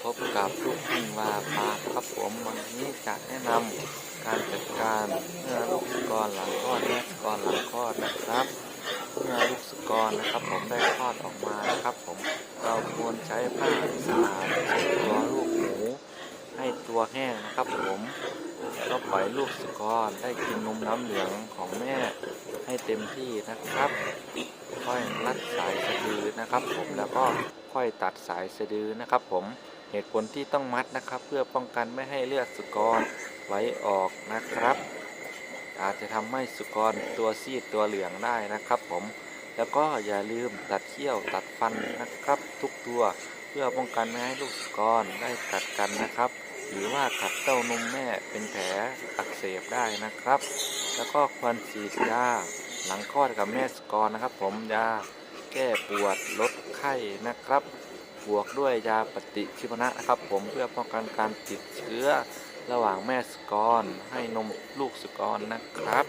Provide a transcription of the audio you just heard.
พบกับลูกพึ่งวาปาครับผมวันนี้จะแนะนำการจัดการเมื่อลูกสุกรหลังคลอดและสุกรหลังคลอดนะครับเมื่อลูกสุกรนะครับผมได้คลอดออกมานะครับ ผมเราควรใช้ผ้าสะอาดเช็ดตัวลูกหมูให้ตัวแห้งนะครับผมก็ปล่อยลูกสุกรได้กินนมน้ำเหลืองของแม่ให้เต็มที่นะครับ ค่อยรัดสายสะดือนะครับ ผมแล้วก็ค่อยตัดสายสะดือนะครับ ผม เหตุผลที่ต้องมัดนะครับ เพื่อป้องกันไม่ให้เลือดสุกรไหลออกนะครับ อาจจะทำให้สุกรตัวซีดตัวเหลืองได้นะครับ ผมแล้วก็อย่าลืมตัดเขี้ยวตัดฟันนะครับ ทุกตัวเพื่อป้องกันไม่ให้ลูกสุกรได้กัดกันนะครับ หรือว่ากัดเต้านมแม่เป็นแผลอักเสบได้นะครับ แล้วก็ควรฉีดยาหลังคลอดกับแม่สุกรนะครับ ผมยาแก้ปวดลดไข้นะครับ บวกด้วยยาปฏิชีวนะนะครับ ผมเพื่อป้องกันการติดเชื้อระหว่างแม่สุกร ให้นมลูกสุกรนะครับ